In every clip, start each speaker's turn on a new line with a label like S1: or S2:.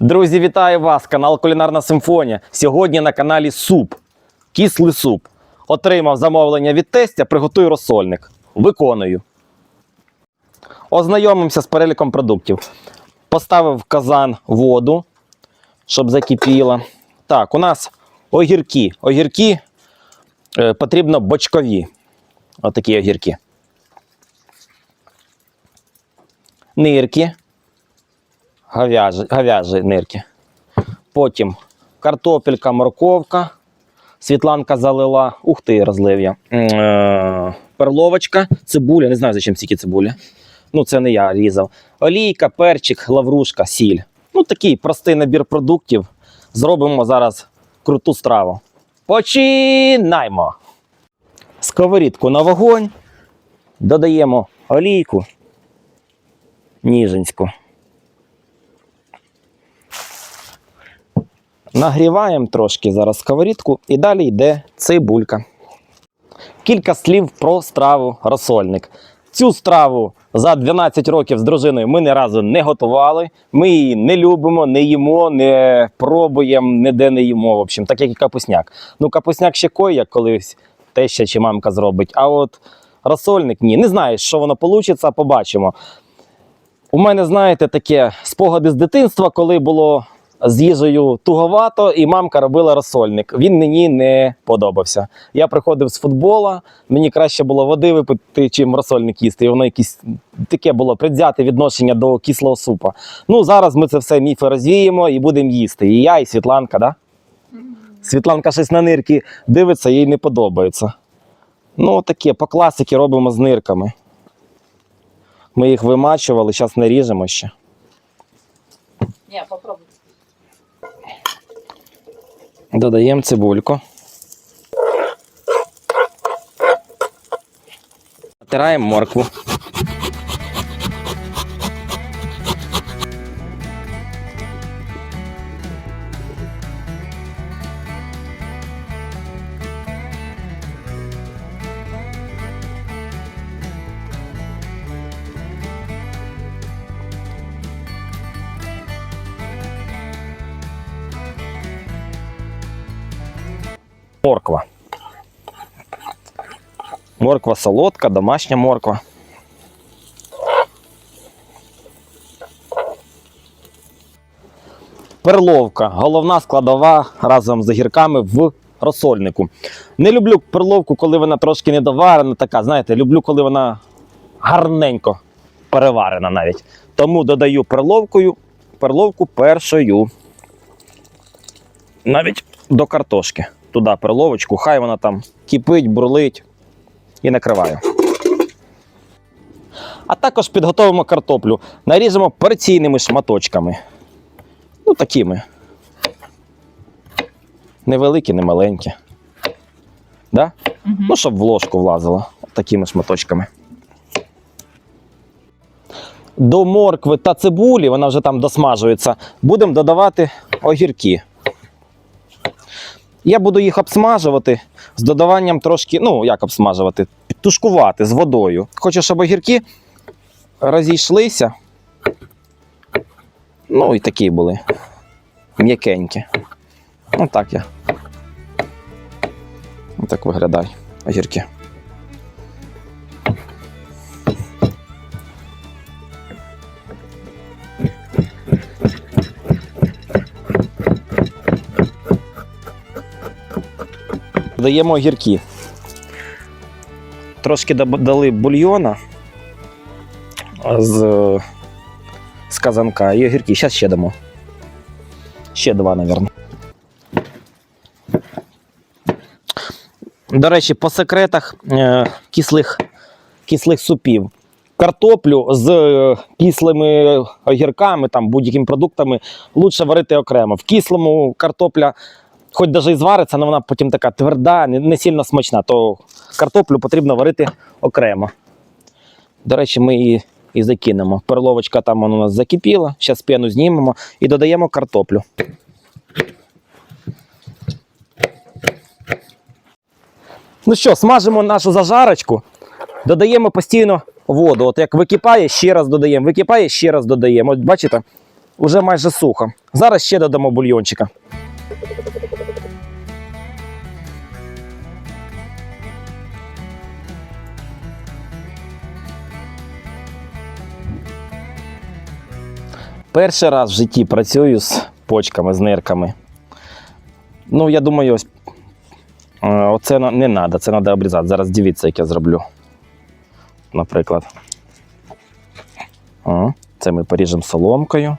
S1: Друзі, вітаю вас! Канал Кулінарна Симфонія. Сьогодні на каналі суп. Кислий суп. Отримав замовлення від тестя, приготую розсольник. Виконую. Ознайомимося з переліком продуктів. Поставив в казан воду, щоб закипіла. Так, у нас огірки. Огірки е, потрібно бочкові. Отакі огірки. Нирки говяжі, говяжі нирки. Потім картопелька, морковка. Світланка залила. Ух ти, розлив я. Е, Перловочка, цибуля. Не знаю, зачем стільки цибуля. Ну, це не я різав. Олійка, перчик, лаврушка, сіль. Ну, такий простий набір продуктів. Зробимо зараз круту страву. Починаємо! Сковорідку на вогонь. Додаємо олійку. Ніженську. Нагріваємо трошки зараз сковорідку і далі йде цибулька. Кілька слів про страву розсольник. Цю страву за 12 років з дружиною ми ні разу не готували. Ми її не любимо, не їмо, не пробуємо, ніде не їмо. В общем, так як і капусняк. Ну, капусняк ще кой, як колись теща чи мамка зробить. А от розсольник ні. Не знаю, що воно вийде, побачимо. У мене, знаєте, таке спогади з дитинства, коли було з їжею туговато, і мамка робила розсольник. Він мені не подобався. Я приходив з футбола, мені краще було води випити, чим розсольник їсти. І воно якесь таке було предвзяте відношення до кислого супа. Ну, зараз ми це все міфи розвіємо і будемо їсти. І я, і Світланка, да? Світланка щось на нирки дивиться, їй не подобається. Ну, таке, по класики робимо з нирками. Ми їх вимачували, зараз не ріжемо ще.
S2: Не, попробуй.
S1: Додаємо цибульку. Натираємо моркву. Морква. Морква солодка, домашня морква. Перловка. Головна складова разом з огірками в розсольнику. Не люблю перловку, коли вона трошки недоварена, така, знаєте, люблю, коли вона гарненько переварена навіть. Тому додаю перловкою, перловку першою. Навіть до картошки. Туди перловочку, хай вона там кипить, бурлить і накриваю. А також підготовимо картоплю. Наріжемо порційними шматочками. Ну, такими. Невеликі, не маленькі. Да? Ну, щоб в ложку влазило. Такими шматочками. До моркви та цибулі, вона вже там досмажується, будемо додавати огірки. Я буду їх обсмажувати з додаванням трошки, ну як обсмажувати, тушкувати з водою. Хочу, щоб огірки розійшлися. Ну і такі були. М'якенькі. Отак я. Отак виглядають огірки. Додаємо огірки. Трошки доб- дали бульйона з, з казанка і огірки. Зараз ще дамо. Ще два, мабуть. До речі, по секретах е, кислих, кислих супів. Картоплю з е, кислими огірками, там, будь-якими продуктами лучше варити окремо. В кислому картопля хоч навіть і звариться, але вона потім така тверда, не, сильно смачна, то картоплю потрібно варити окремо. До речі, ми її і закинемо. Перловочка там у нас закипіла, зараз пену знімемо і додаємо картоплю. Ну що, смажимо нашу зажарочку, додаємо постійно воду. От як википає, ще раз додаємо, википає, ще раз додаємо. От бачите, Уже майже сухо. Зараз ще додамо бульйончика. Перший раз в житті працюю з почками, з нирками. Ну, я думаю, ось е, оце не треба, це треба обрізати. Зараз дивіться, як я зроблю. Наприклад. О, це ми поріжемо соломкою.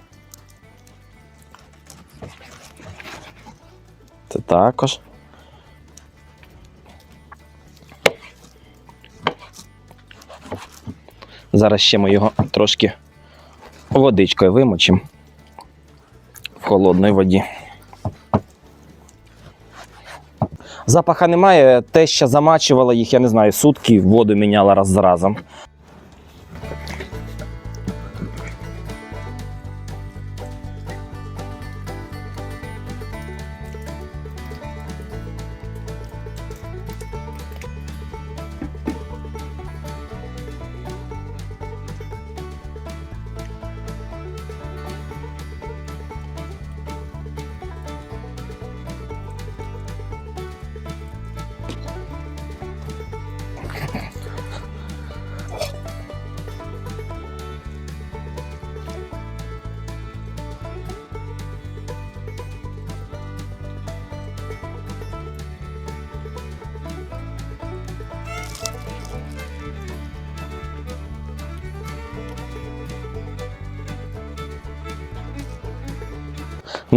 S1: Це також. Зараз ще ми його трошки водичкою вимочимо в холодній воді. Запаха немає, те, що замачувала їх, я не знаю, сутки воду міняла раз за разом.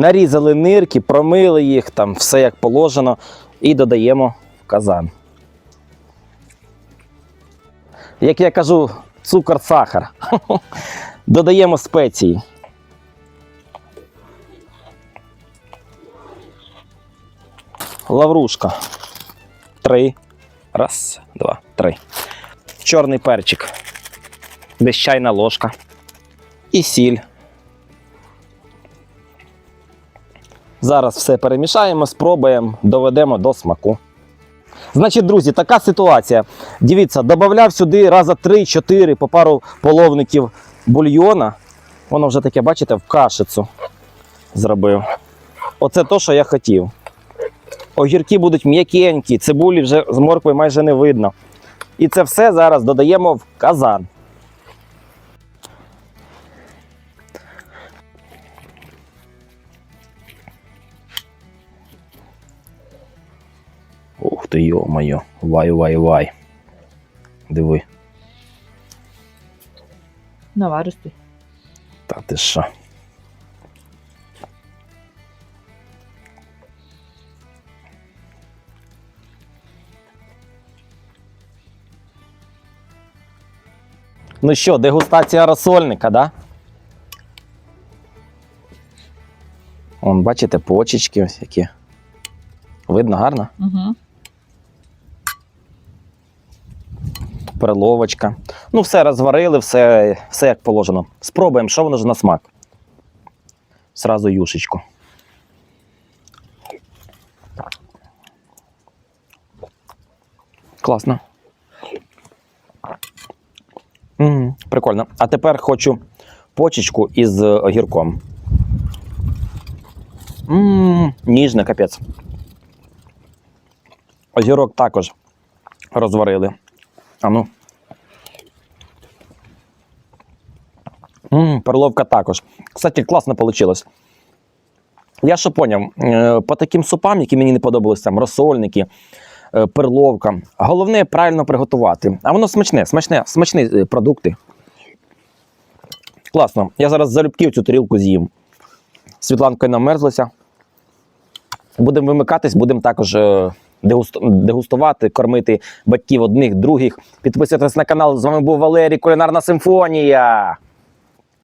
S1: Нарізали нирки, промили їх, там все як положено, і додаємо в казан. Як я кажу, цукор, сахар. Додаємо спеції. Лаврушка. Три. Раз, два, три. Чорний перчик. Десь чайна ложка. І сіль. Зараз все перемішаємо, спробуємо, доведемо до смаку. Значить, друзі, така ситуація. Дивіться, додавав сюди раза 3-4 по пару половників бульйона. Воно вже таке, бачите, в кашицю зробив. Оце то, що я хотів. Огірки будуть м'якенькі, цибулі вже з моркви майже не видно. І це все зараз додаємо в казан. Ти, йо-моє, вай-вай-вай. Диви,
S2: Наваристий.
S1: та ти що. Ну що, дегустація розсольника, да? Вон, бачите, почечки ось які. Видно гарно?
S2: Угу.
S1: Перловочка. Ну, все розварили, все, все як положено. Спробуємо, що воно ж на смак. Сразу юшечку. Класно. м прикольно. А тепер хочу почечку із огірком. м ніжне, капець. Огірок також розварили. А ну. М, перловка також. Кстати, класно вийшло. Я що поняв, е, по таким супам, які мені не подобалися, там розсольники, е, перловка. Головне правильно приготувати. А воно смачне, смачне, смачні е, продукти. Класно. Я зараз залюбки цю тарілку з'їм. Світланкою намерзлася. Будемо вимикатись, будемо також дегустувати, кормити батьків одних, других. Підписуйтесь на канал. З вами був Валерій Кулінарна Симфонія.